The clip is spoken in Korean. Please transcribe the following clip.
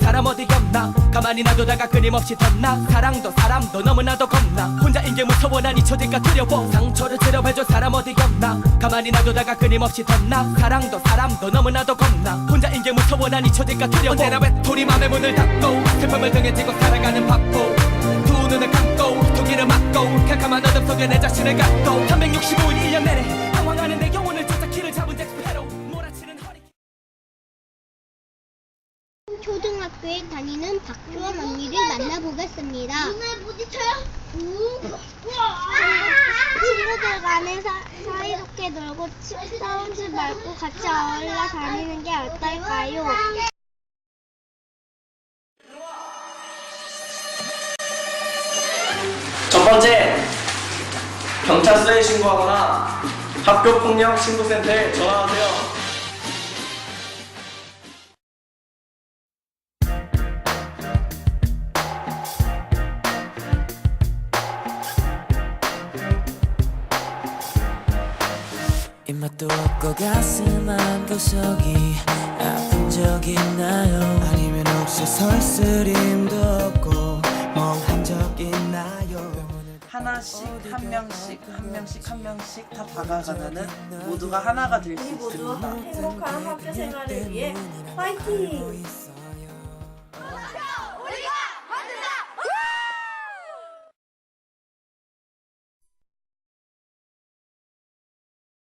사람 어디 없나? 가만히 놔두다가 끊임없이 덧나. 사랑도 사람도 너무나도 겁나. 혼자인 게 무서워 난 잊혀질까 두려워. 상처를 치료해줄 사람 어디 없나? 가만히 놔두다가 끊임없이 덧나. 사랑도 사람도 너무나도 겁나. 혼자인 게 무서워 난 잊혀질까 두려워. 언제나 외톨이 맘의 문을 닫고 슬픔을 등에 지고 살아가는 바보. 두 눈을 감고 두 귀를 막고 캄캄한 어둠 속에 내 자신을 갖고 365일 1년 내내 초등학교에 다니는 박주원 언니를 만나보겠습니다. 눈을 부딪혀요? 친구들 간에 사, 사이좋게 놀고 치, 싸우지 말고 같이 어울려 다니는 게 어떨까요? 첫 번째, 경찰서에 신고하거나 학교폭력 신고센터에 전화하세요. 입맛도 없고 가슴 한 구석이 아픈 적 있나요? 아니면 혹시 설스림도 없고 멍한 적 있나요? 하나씩 한 명씩 한 명씩 한 명씩 다 다가가면은 모두가 하나가 될수 있습니다. 행복한 학교 생활을 위해 화이팅!